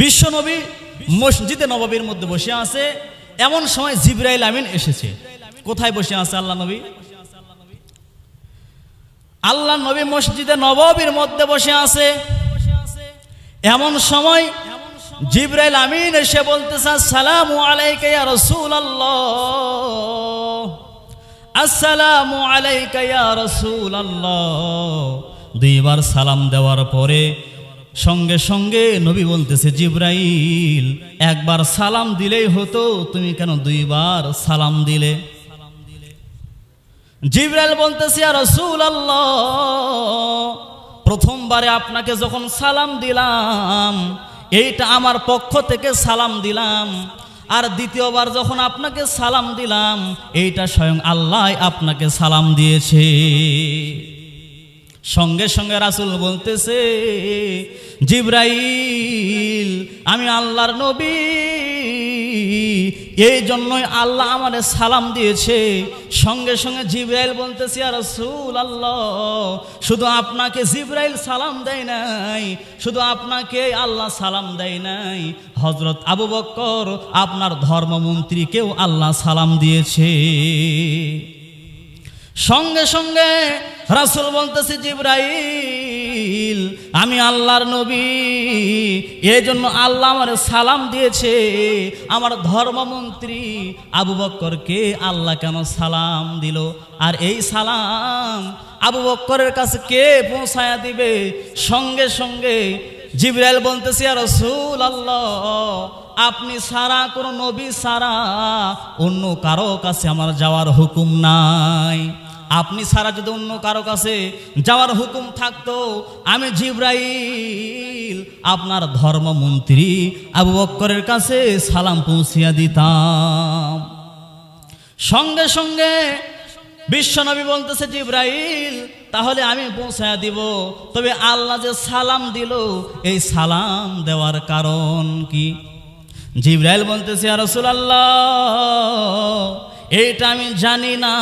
বিশ্বনবী মসজিদে নবাবির মধ্যে বসে আছে। এমন সময় জিব্রাইল আমিন এসেছে। কোথায় বসে আছে আল্লাহ নবী? আল্লাহ নবী মসজিদে নবাবির মধ্যে বসে আছে। এমন সময় জিব্রাইল আমিন এসে বলতেছে, আসসালামু আলাইকা ইয়া রাসূলুল্লাহ। আসসালামু আলাইকা ইয়া রাসূলুল্লাহ। দুইবার সালাম দেওয়ার পরে সঙ্গে সঙ্গে নবী বলতেছে, জিব্রাইল, একবার সালাম দিলেই হতো, তুমি কেন দুইবার সালাম দিলে? জিব্রাইল বলতেছে আর রসুল আল্লাহ প্রথমবারে আপনাকে যখন সালাম দিলাম, এইটা আমার পক্ষ থেকে সালাম দিলাম, আর দ্বিতীয়বার যখন আপনাকে সালাম দিলাম, এইটা স্বয়ং আল্লাহ আপনাকে সালাম দিয়েছে। সঙ্গে সঙ্গে রাসুল বলতেছে, জিব্রাইল, আমি আল্লাহর নবী। এই জন্যই আল্লাহ আমাদের সালাম দিয়েছে। সঙ্গে সঙ্গে জিব্রাইল বলতেছে আর রসুল আল্লাহ শুধু আপনাকে জিব্রাইল সালাম দেয় নাই, শুধু আপনাকে আল্লাহ সালাম দেয় নাই। হজরত আবু বক্কর আপনার ধর্মমন্ত্রীকেও আল্লাহ সালাম দিয়েছে। সঙ্গে সঙ্গে রাসুল বলতেছে, জিব্রাইল, আমি আল্লাহর নবী। এই জন্য আল্লাহ আমার সালাম দিয়েছে। আমার ধর্মমন্ত্রী আবু বক্করকে আল্লাহ কেন সালাম দিল? আর এই সালাম আবু বক্করের কাছে কে পৌঁছায়া দিবে? সঙ্গে সঙ্গে জিব্রাইল বলতেছে আর রসুল আল্লাহ আপনি সারা কোনো নবী সারা অন্য কারও কাছে আমার যাওয়ার হুকুম নাই। আপনি সারা যদি অন্য কারও কাছে যাওয়ার হুকুম থাকতো, আমি জিব্রাইল, আপনার ধর্মমন্ত্রী আবু বক্করের কাছে সালাম পৌঁছিয়া দিতাম। সঙ্গে সঙ্গে বিশ্বনবী বলতেছে, জিব্রাইল, তাহলে আমি পৌঁছায় দিব। তবে আল্লাহ যে সালাম দিল, এই সালাম দেওয়ার কারণ কি? জিব্রাইল বলতেছে আর রসুল আল্লাহ এইটা আমি জানি না।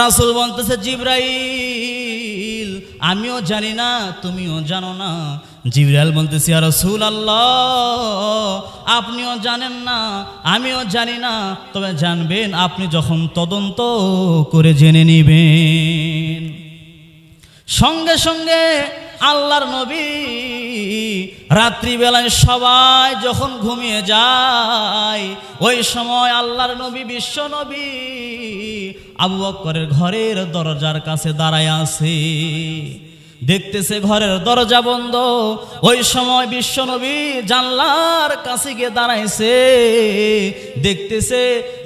রাসুল বলতেছে, জিব্রাইল, আমিও জানি না, তুমিও জানো না। জিব্রাইল বলতেছি আর রসুল আল্লাহ আপনিও জানেন না, আমিও জানি না। তবে জানবেন, আপনি যখন তদন্ত করে জেনে নিবেন। সঙ্গে সঙ্গে আল্লাহর নবী রাত্রিবেলায় সবাই যখন ঘুমিয়ে যায়, ওই সময় আল্লাহর নবী, বিশ্ব নবী আবু বক্করের ঘরের দরজার কাছে দাঁড়ায় আছে। দেখতেছে ঘরের দরজা বন্ধ। ওই সময় বিশ্বনবী জানলার কাছে গিয়ে দাঁড়াইছে। দেখতেছে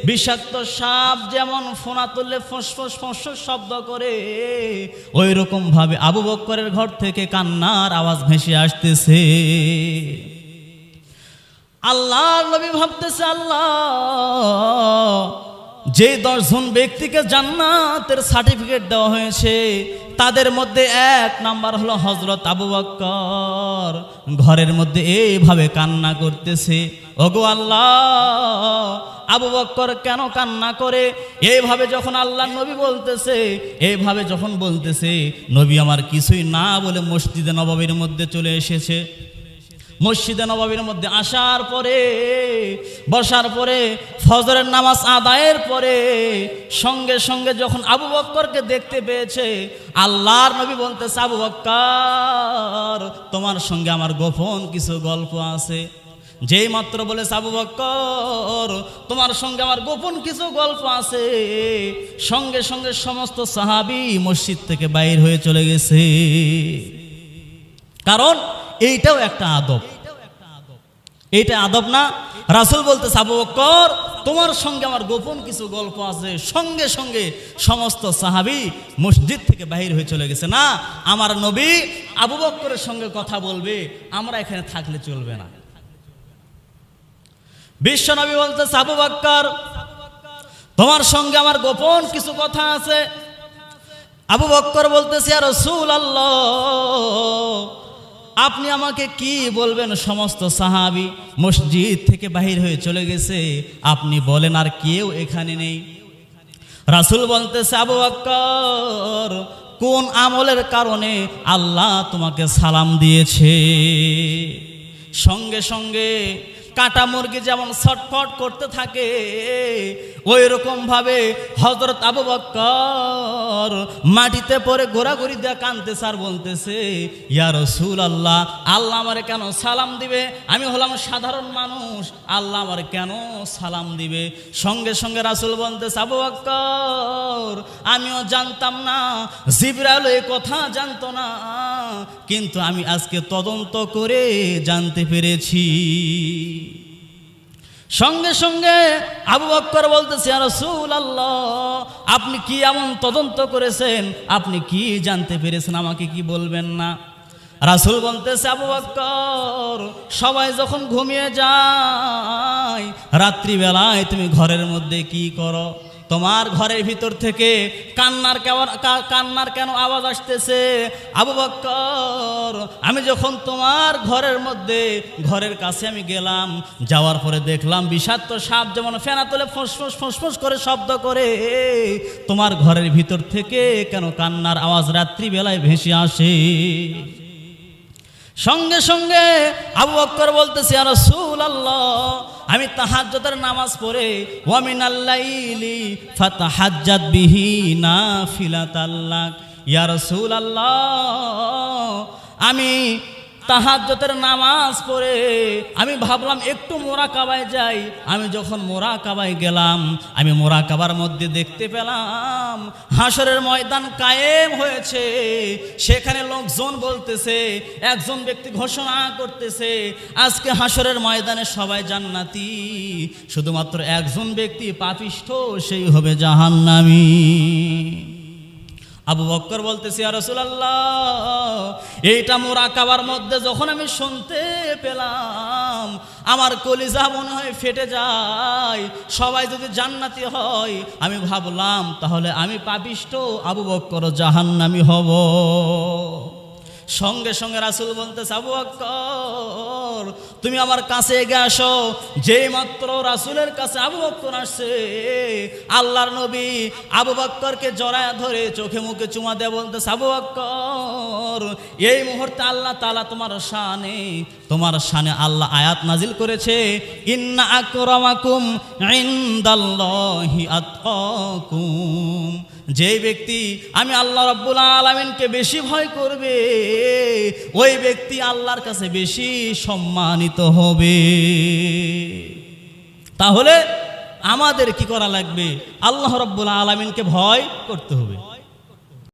বিষাক্ত সাপ যেমন ফোনা তুললে ফসফস ফসফস শব্দ করে। ওই ভাবে আবু বক্করের ঘর থেকে কান্নার আওয়াজ ভেসে আসতেছে। আল্লাহ নবী ভাবতেছে, আল্লাহ যে দশজন ব্যক্তিকে জান্নাতের সার্টিফিকেট দেওয়া হয়েছে তাদের মধ্যে এক নাম্বার হলো হজরত আবু বক্কর। ঘরের মধ্যে এইভাবে কান্না করতেছে। ওগো আল্লাহ, আবু বক্কর কেন কান্না করে? এইভাবে যখন আল্লাহ নবী বলতেছে, এইভাবে যখন বলতেছে, নবী আমার কিছুই না বলে মসজিদে নবাবের মধ্যে চলে এসেছে। মসজিদে নবাবীর মধ্যে আসার পরে, বসার পরে, ফজরের নামাজ আদায়ের পরে, সঙ্গে সঙ্গে যখন আবু বক্করকে দেখতে পেয়েছে, আল্লাহর নবী বলতেছে, আবু বক্কর, তোমার সঙ্গে আমার গোপন কিছু গল্প আছে। যেই মাত্র বলে আবু বক্কর, তোমার সঙ্গে আমার গোপন কিছু গল্প আছে। সঙ্গে সঙ্গে সমস্ত সাহাবি মসজিদ থেকে বাইর হয়ে চলে গেছে। কারণ এইটাও একটা আদব। এইটা আদব না? রাসুল বলতে আবু বক্কর, তোমার সঙ্গে আমার গোপন কিছু গল্প আছে। সঙ্গে সঙ্গে সমস্ত সাহাবি মসজিদ থেকে বাহির হয়ে চলে গেছে না? আমার নবী আবু বক্করের সঙ্গে কথা বলবে, আমরা এখানে থাকলে চলবে না। বিশ্ব নবী বলতে আবু বক্কর, তোমার সঙ্গে আমার গোপন কিছু কথা আছে। আবু বক্কর বলতেছি আর রসুল আল্লাহ আপনি আমাকে কি বলবেন? সমস্ত সাহাবি মসজিদ থেকে বাহির হয়ে চলে গেছে। আপনি বলেন, আর কেউ এখানে নেই। রাসুল বলতেছে, আবু আক্কর কোন আমলের কারণে আল্লাহ তোমাকে সালাম দিয়েছে? সঙ্গে সঙ্গে কাটা মুরগি যেমন ছটফট করতে থাকে ওই ভাবে হজরত আবু বক্কর মাটিতে পড়ে ঘোরাঘুরি দিয়ে কানতেছে আর বলতেছে ইয়ার রসুল আল্লাহ আল্লাহ আমারে কেন সালাম দিবে? আমি হলাম সাধারণ মানুষ, আল্লাহ আমার কেন সালাম দিবে? সঙ্গে সঙ্গে রাসুল বলতেছে, আবু বক্কর, আমিও জানতাম না, জিব্রাইল এই কথা জানতো না, কিন্তু আমি আজকে তদন্ত করে জানতে পেরেছি। সঙ্গে সঙ্গে আবু বক্কর বলতেছে রসুল আল্লাহ আপনি কি এমন তদন্ত করেছেন? আপনি কি জানতে পেরেছেন আমাকে কি বলবেন না? রাসুল বলতেছে, আবু বক্কর, সবাই যখন ঘুমিয়ে যায়, রাত্রিবেলায় তুমি ঘরের মধ্যে কি করো? তোমার ঘরের ভিতর থেকে কান্নার কেমন কান্নার কেন আওয়াজ আসতেছে? আবু বক্কর, আমি যখন তোমার ঘরের মধ্যে, ঘরের কাছে আমি গেলাম, যাওয়ার পরে দেখলাম বিষাক্ত সাপ যেমন ফেনা তোলে ফোঁস ফোঁস করে শব্দ করে। তোমার ঘরের ভিতর থেকে কেন কান্নার আওয়াজ রাত্রিবেলায় ভেসে আসে? সঙ্গে সঙ্গে আবু বক্কর বলতেছে আর রসুল আল্লাহ আমি তাহাজ্জতের নামাজ পড়ে ওয়ামিন আল্লাইলি ফাতাহাজ্জাত বিহি নাফিলাত আল্লাহ ইয়া রাসূলুল্লাহ আমি তাহাজ্জতের নামাজ পড়ে। আমি ভাবলাম, একটু মোরা কাবায় যাই। আমি যখন মোরা কাবায় গেলাম, আমি মোরা কাবার মধ্যে দেখতে পেলাম হাসরের ময়দান কায়েম হয়েছে। সেখানে লোকজন বলতেছে, একজন ব্যক্তি ঘোষণা করতেছে, আজকে হাসরের ময়দানে সবাই জান্নাতি। শুধুমাত্র একজন ব্যক্তি পাপিষ্ঠ, সেই হবে জাহান্নামী। আবু বক্কর বলতেছি আর রসুলাল্লাহ, এইটা মোর আকাবার মধ্যে যখন আমি শুনতে পেলাম, আমার কলিজা মনে হয় ফেটে যায়, সবাই যদি জান্নাতি হয়, আমি ভাবলাম তাহলে আমি পাপিষ্ট আবু বক্কর জাহান্নামি হব। সঙ্গে সঙ্গে রাসুল বলতেছে, আবু বক্কর তুমি আমার কাছে এগিয়ে আসো। যেই মাত্র রাসুলের কাছে আবু বক্কর আসছে, আল্লাহর নবী আবু বক্করকে জড়ায় ধরে চোখে মুখে চুমা দেয় বলতেছে, আবু বক্কর এই মুহূর্তে আল্লাহ তালা তোমার শানে তোমার শানে আল্লাহ আয়াত নাজিল করেছে, ইন্না আকরামাকুম ইনদাল্লাহি আতকাকুম যে ব্যক্তি আমি আল্লাহ রব্বুল আলমিনকে বেশি ভয় করবে, ওই ব্যক্তি আল্লাহর কাছে বেশি সম্মানিত হবে। তাহলে আমাদের কি করা লাগবে? আল্লাহ রব্বুল আলমিনকে ভয় করতে হবে।